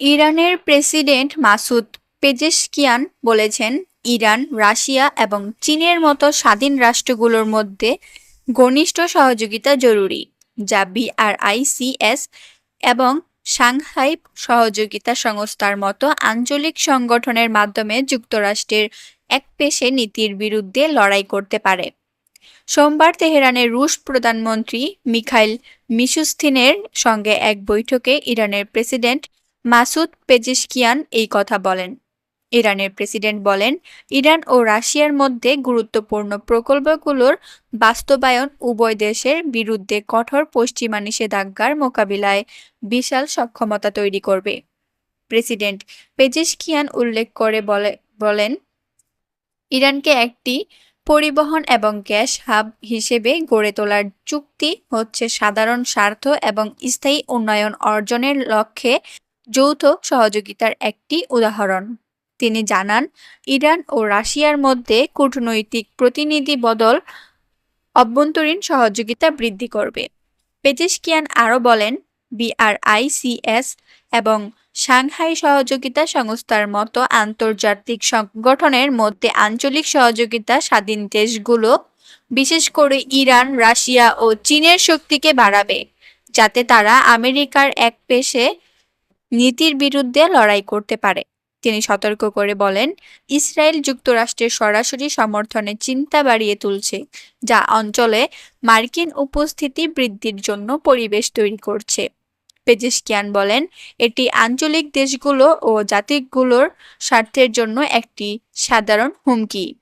ইরানের president Masoud Pezeshkian বলেছেন, Iran, Russia এবং চীনের মতো স্বাধীন রাষ্ট্রগুলোর মধ্যে ঘনিষ্ঠ সহযোগিতা জরুরি, যা বিআরআইসিএস এবং সাংহাই সহযোগিতা সংস্থার মতো আঞ্চলিক সংগঠনের মাধ্যমে যুক্তরাষ্ট্রের একপেশে নীতির বিরুদ্ধে লড়াই করতে পারে। সোমবার তেহরানের রুশ প্রধানমন্ত্রী মিখাইল মিশুস্তিনের সঙ্গে এক বৈঠকে ইরানের প্রেসিডেন্ট মাসুদ পেজেশকিয়ান এই কথা বলেন। ইরানের প্রেসিডেন্ট বলেন, ইরান ও রাশিয়ার মধ্যে গুরুত্বপূর্ণ প্রকল্পগুলোর বাস্তবায়ন উভয় দেশের বিরুদ্ধে কঠোর পশ্চিমা নিষেধাজ্ঞার মোকাবিলায় বিশাল সক্ষমতা তৈরি করবে। প্রেসিডেন্ট পেজেশকিয়ান উল্লেখ করে বলে, বলেন, ইরানকে একটি পরিবহন এবং গ্যাস হাব হিসেবে গড়ে তোলার চুক্তি হচ্ছে সাধারণ স্বার্থ এবং স্থায়ী উন্নয়ন অর্জনের লক্ষ্যে যৌথ সহযোগিতার একটি উদাহরণ। তিনি জানান, ইরান ও রাশিয়ার মধ্যে কূটনৈতিক প্রতিনিধি বদল অভ্যন্তরীণ সহযোগিতা বৃদ্ধি করবে। পেজেশকিয়ান আরও বলেন, বিআরআইসিএস এবং সাংহাই সহযোগিতা সংস্থার মতো আন্তর্জাতিক সংগঠনের মধ্যে আঞ্চলিক সহযোগিতা স্বাধীন দেশগুলো, বিশেষ করে ইরান, রাশিয়া ও চীনের শক্তিকে বাড়াবে, যাতে তারা আমেরিকার একপেশে নীতির বিরুদ্ধে লড়াই করতে পারে। তিনি সতর্ক করে বলেন, ইসরায়েল যুক্তরাষ্ট্রের সরাসরি সমর্থনে চিন্তা বাড়িয়ে তুলছে, যা অঞ্চলে মার্কিন উপস্থিতি বৃদ্ধির জন্য পরিবেশ তৈরি করছে। পেজেশকিয়ান বলেন, এটি আঞ্চলিক দেশগুলো ও জাতিগুলোর স্বার্থের জন্য একটি সাধারণ হুমকি।